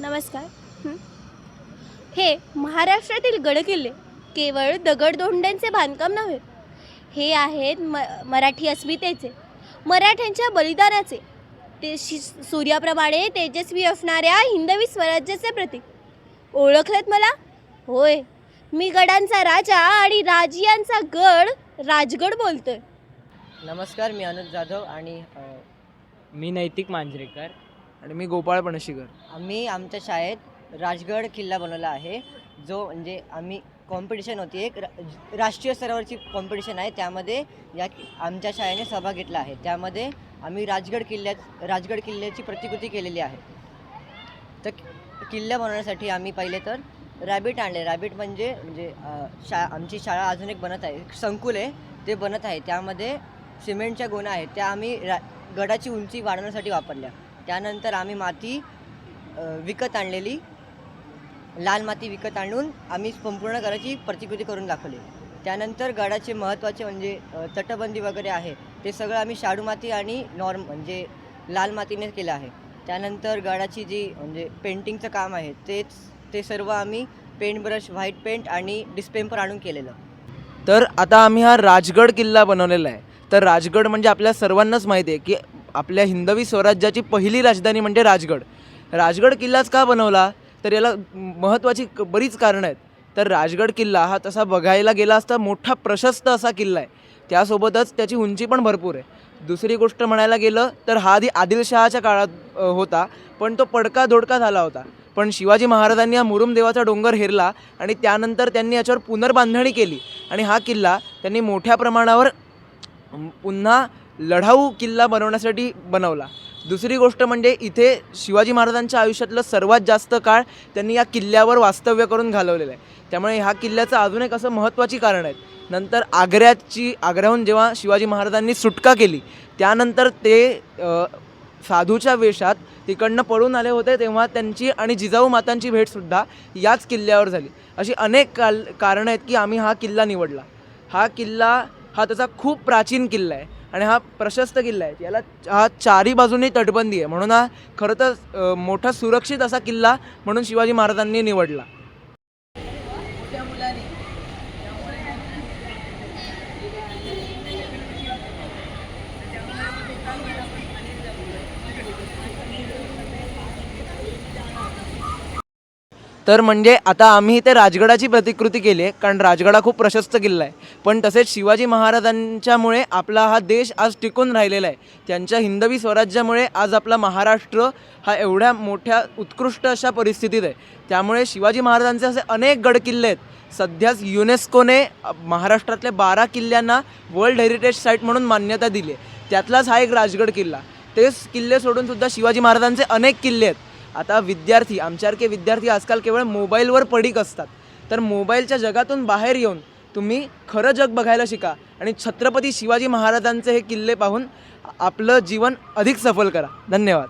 नमस्कार. हं. हे महाराष्ट्रातील गडकिल्ले केवळ दगडधोंड्यांचे बांधकाम नव्हे हे आहेत म मराठी अस्मितेचे मराठ्यांच्या बलिदानाचे. ते शि सूर्याप्रमाणे तेजस्वी असणाऱ्या हिंदवी स्वराज्याचे प्रतीक. ओळखलेत मला? होय. मी गडांचा राजा आणि राजियांचा गड राजगड बोलतोय. नमस्कार मी अनुज जाधव आणि अ, मी नैतिक मांजरेकर. आणि मी गोपाळ पणशीकर. आम्ही आमच्या शाळेत राजगड किल्ला बनवला आहे. जो म्हणजे आम्ही कॉम्पिटिशन होती. एक रा- राष्ट्रीय स्तरावरची कॉम्पिटिशन आहे. त्यामध्ये या आमच्या शाळेने सहभाग घेतला आहे. त्यामध्ये आम्ही राजगड किल्ल्यात राजगड किल्ल्याची प्रतिकृती केलेली आहे. तर कि- किल्ला बनवण्यासाठी आम्ही पहिले तर रॅबिट आणले. रॅबिट म्हणजे म्हणजे अ, शा आमची शाळा अजून एक बनत आहे. संकुल आहे. ते बनत आहे. त्यामध्ये सिमेंटच्या गोण्या आहेत. त्या आम्ही रा गडाची उंची वाढवण्यासाठी वापरल्या. त्यानंतर आम्ही माती विकत आणलेली. लाल माती विकत आणून आम्ही संपूर्ण गडाची प्रतिकृती करून दाखवली. त्यानंतर गडाचे महत्त्वाचे म्हणजे तटबंदी वगैरे आहे ते सगळं आम्ही शाडू माती आणि नॉर्म म्हणजे लाल मातीने केलं आहे. त्यानंतर गडाची जी म्हणजे पेंटिंगचं काम आहे तेच ते सर्व आम्ही पेंट ब्रश व्हाईट पेंट आणि डिस्पेम्पर आणून केलेलं. तर आता आम्ही हा राजगड किल्ला बनवलेला आहे. तर राजगड म्हणजे आपल्या सर्वांनाच माहिती आहे की आपल्या हिंदवी स्वराज्याची पहिली राजधानी म्हणजे राजगड. राजगड किल्लाच का बनवला? तर याला महत्त्वाची बरीच कारणं आहेत. तर राजगड किल्ला हा तसा बघायला गेला असता मोठा प्रशस्त असा किल्ला आहे. त्यासोबतच त्याची उंची पण भरपूर आहे. दुसरी गोष्ट म्हणायला गेलं तर हा आधी आदिलशहाच्या काळात होता. पण तो पडका धोडका झाला होता. पण शिवाजी महाराजांनी हा मुरुम देवाचा डोंगर हेरला आणि त्यानंतर त्यांनी याच्यावर पुनर्बांधणी केली. आणि हा किल्ला त्यांनी मोठ्या प्रमाणावर पुन्हा लढाऊ किल्ला बनवण्यासाठी बनवला. दुसरी गोष्ट म्हणजे इथे शिवाजी महाराजांच्या आयुष्यातलं सर्वात जास्त काळ त्यांनी या किल्ल्यावर वास्तव्य करून घालवलेलं आहे. त्यामुळे ह्या किल्ल्याचं अजून एक असं महत्त्वाची कारण आहेत. नंतर आग्र्याची आग्र्याहून जेव्हा शिवाजी महाराजांनी सुटका केली त्यानंतर ते साधूच्या वेशात तिकडनं पळून आले होते तेव्हा त्यांची आणि जिजाऊ मातांची भेटसुद्धा याच किल्ल्यावर झाली. अशी अनेक काल कारणं आहेत की आम्ही हा किल्ला निवडला. हा किल्ला हा त्याचा खूप प्राचीन किल्ला आहे. आणि हा प्रशस्त किल्ला आहे. याला हा चारी बाजूनी तटबंदी आहे. म्हणून हा खरं तर मोठा सुरक्षित असा किल्ला म्हणून शिवाजी महाराजांनी निवडला. तर म्हणजे आता आम्ही इथे राजगडाची प्रतिकृती केली आहे कारण राजगडा खूप प्रशस्त किल्ला आहे. पण तसेच शिवाजी महाराजांच्यामुळे आपला हा देश आज टिकून राहिलेला आहे. त्यांच्या हिंदवी स्वराज्यामुळे आज आपला महाराष्ट्र हा एवढ्या मोठ्या उत्कृष्ट अशा परिस्थितीत आहे. त्यामुळे शिवाजी महाराजांचे असे अनेक गडकिल्ले आहेत. सध्याच युनेस्कोने महाराष्ट्रातल्या बारा किल्ल्यांना वर्ल्ड हेरिटेज साईट म्हणून मान्यता दिली आहे. त्यातलाच हा एक राजगड किल्ला. तेच किल्ले सोडून सुद्धा शिवाजी महाराजांचे अनेक किल्ले आहेत. आता विद्यार्थी आमच्यासारखे विद्यार्थी आजकाल केवळ मोबाईलवर पडीक असतात. तर मोबाईलच्या जगातून बाहेर येऊन तुम्ही खरं जग बघायला शिका आणि छत्रपती शिवाजी महाराजांचे हे किल्ले पाहून आपलं जीवन अधिक सफल करा. धन्यवाद.